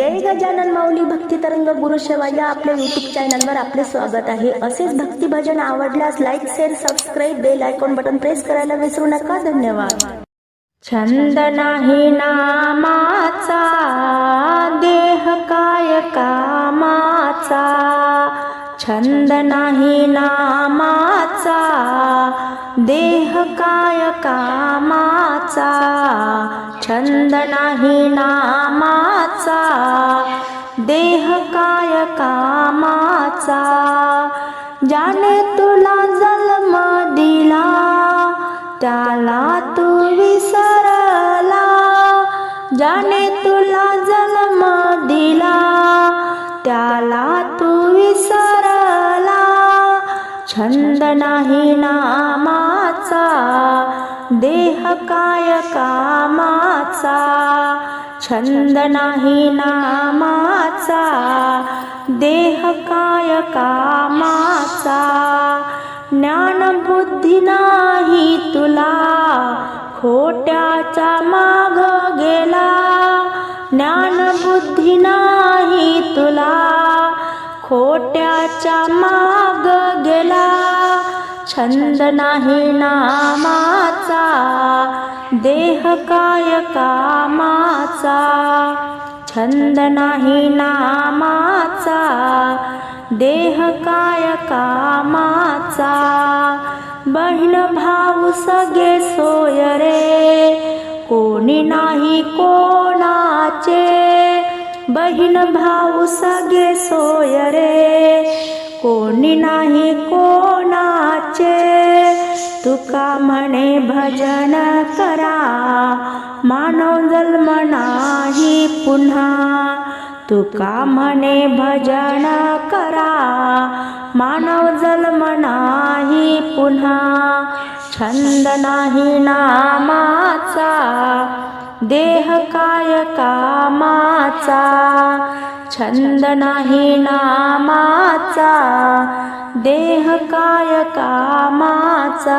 जय गजानन माऊली भक्ती तरंग गुरु सेवा या आपल्या युट्यूब चॅनलवर आपले स्वागत आहे. असेच भक्ती भजन आवडल्यास like share subscribe bell icon button press करायला विसरू नका. धन्यवाद. छंद नाही नामाचा देह काय कामाचा? छंद नाही नामाचा देह काय कामाचा? छंद नाही नामाचा देह काय कामाचा? ज्याने तुला जन्म दिला त्याला तू विसरला. ज्याने तुला जन्म दिला त्याला तू विसरला. छंद नाही नामाचा देह काय कामाचा? छंद नाही नामाचा. देह काय कामाचा? ज्ञान बुद्धी नाही तुला. खोट्याचा माग गेला. ज्ञान बुद्धी नाही तुला. खोट्याच्या माग गेला. छंद नाही नामाचा देह काय कामाचा? छंद नाही नामाचा देह काय कामाचा? बहीण भाऊ सगळे सोय रे कोणी नाही कोणाचे? बहीण भाऊ सगळे सोय रे कोणी नाही कोणाचे तुका म्हणे भजन करा. मानव जन्म नाही पुन्हा. तुका म्हणे भजन करा. मानव जन्म नाही पुन्हा. छंद नाही नामाचा. देह काय कामाचा. छंद नाही नामाचा. देह काय कामाचा?